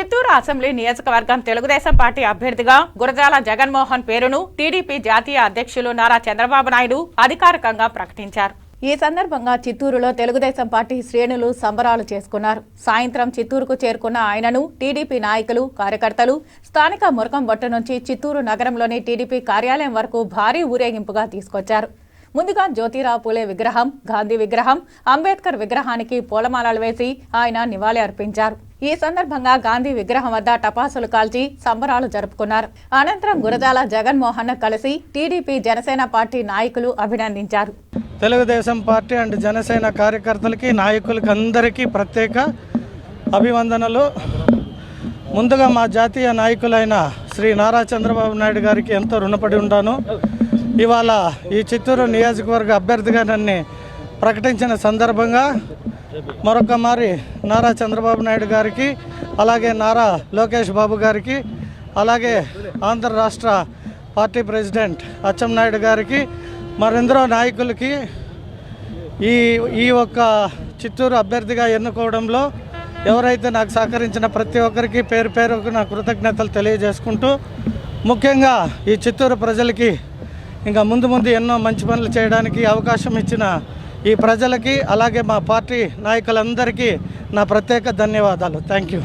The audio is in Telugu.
చిత్తూరు అసెంబ్లీ నియోజకవర్గం తెలుగుదేశం పార్టీ అభ్యర్థిగా గురజాల జగన్మోహన్ పేరును టీడీపీ జాతీయ అధ్యక్షులు నారా చంద్రబాబు నాయుడు అధికారికంగా ప్రకటించారు. ఈ సందర్భంగా చిత్తూరులో తెలుగుదేశం పార్టీ శ్రేణులు సంబరాలు చేసుకున్నారు. సాయంత్రం చిత్తూరుకు చేరుకున్న ఆయనను టీడీపీ నాయకులు కార్యకర్తలు స్థానిక మురకంబొట్ట నుంచి చిత్తూరు నగరంలోని టీడీపీ కార్యాలయం వరకు భారీ ఊరేగింపుగా తీసుకొచ్చారు. ముందుగా జ్యోతిరావు పూలే విగ్రహం గాంధీ విగ్రహం అంబేద్కర్ విగ్రహానికి పూలమాలలు వేసి ఆయన నివాళి అర్పించారు. ఈ సందర్భంగా గాంధీ విగ్రహం వద్ద టపాసులు కాల్చి సంబరాలు జరుపుకున్నారు. అనంతరం గురజాల జగన్మోహన్ కలిసి టీడీపీ జనసేన పార్టీ నాయకులు అభినందించారు. తెలుగుదేశం పార్టీ అండ్ జనసేన కార్యకర్తలకి నాయకులకి అందరికీ ప్రత్యేక అభివందనలు. ముందుగా మా జాతీయ నాయకులైన శ్రీ నారా చంద్రబాబు నాయుడు గారికి ఎంతో రుణపడి ఉంటాను ఇవాళ ఈ చిత్తూరు నియోజకవర్గ అభ్యర్థిగా నన్ను ప్రకటించిన సందర్భంగా మరొక మారి నారా చంద్రబాబు నాయుడు గారికి అలాగే నారా లోకేష్ బాబు గారికి అలాగే ఆంధ్ర రాష్ట్ర పార్టీ ప్రెసిడెంట్ అచ్చెన్నాయుడు గారికి మరెందరో నాయకులకి ఈ ఈ ఒక్క చిత్తూరు అభ్యర్థిగా ఎన్నుకోవడంలో ఎవరైతే నాకు సహకరించిన ప్రతి ఒక్కరికి పేరు పేరుకు నా కృతజ్ఞతలు తెలియజేసుకుంటూ ముఖ్యంగా ఈ చిత్తూరు ప్రజలకి ఇంకా ముందు ముందు ఎన్నో మంచి పనులు చేయడానికి అవకాశం ఇచ్చిన ఈ ప్రజలకి అలాగే మా పార్టీ నాయకులందరికీ నా ప్రత్యేక ధన్యవాదాలు. Thank you